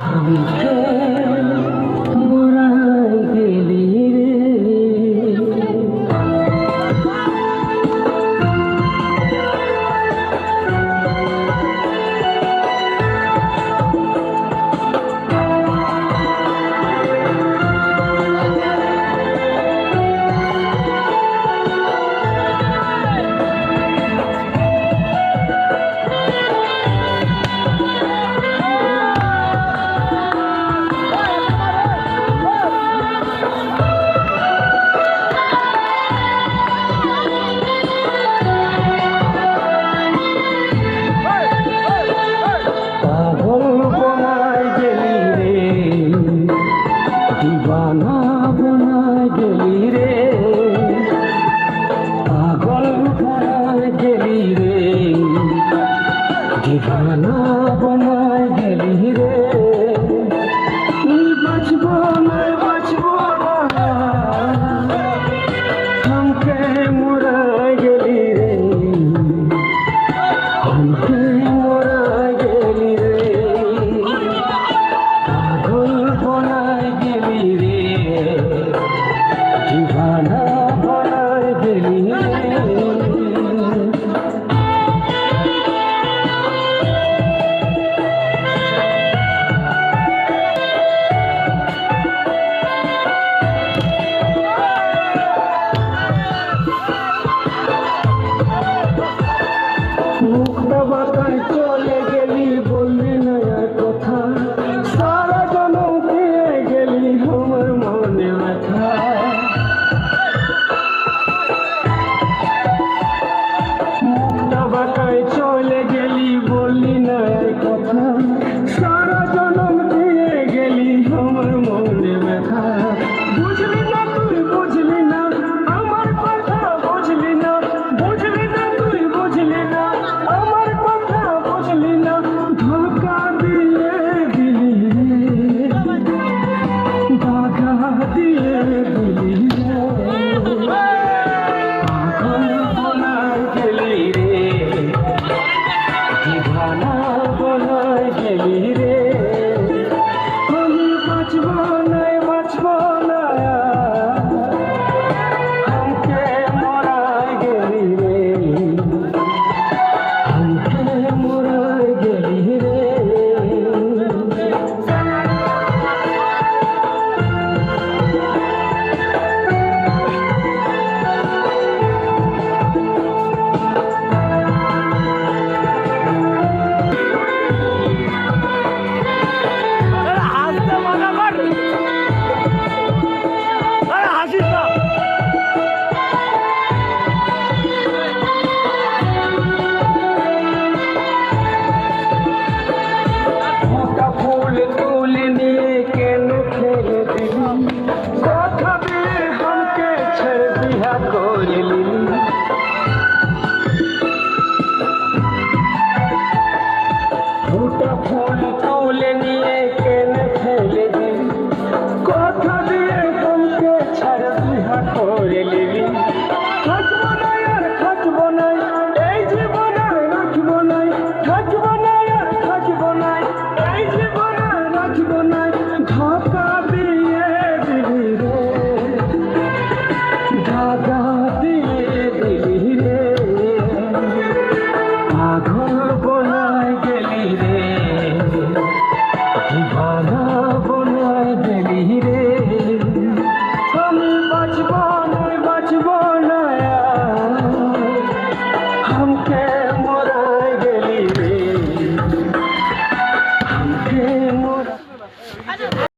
We. বোনায় গেলি রে। পাগল বোনায় গেলি রে। দিঘানা বোনায় গেলি রে। ঠিকোনায় ঢাকা দিয়ে দিলি রে। ঢাকা দিয়ে দিলি রে। পাগল বনায় গেলি রে। ঠিকানা বনায় গেলি রে। আমি বাঁচব নয় বাঁচব নয় হামকে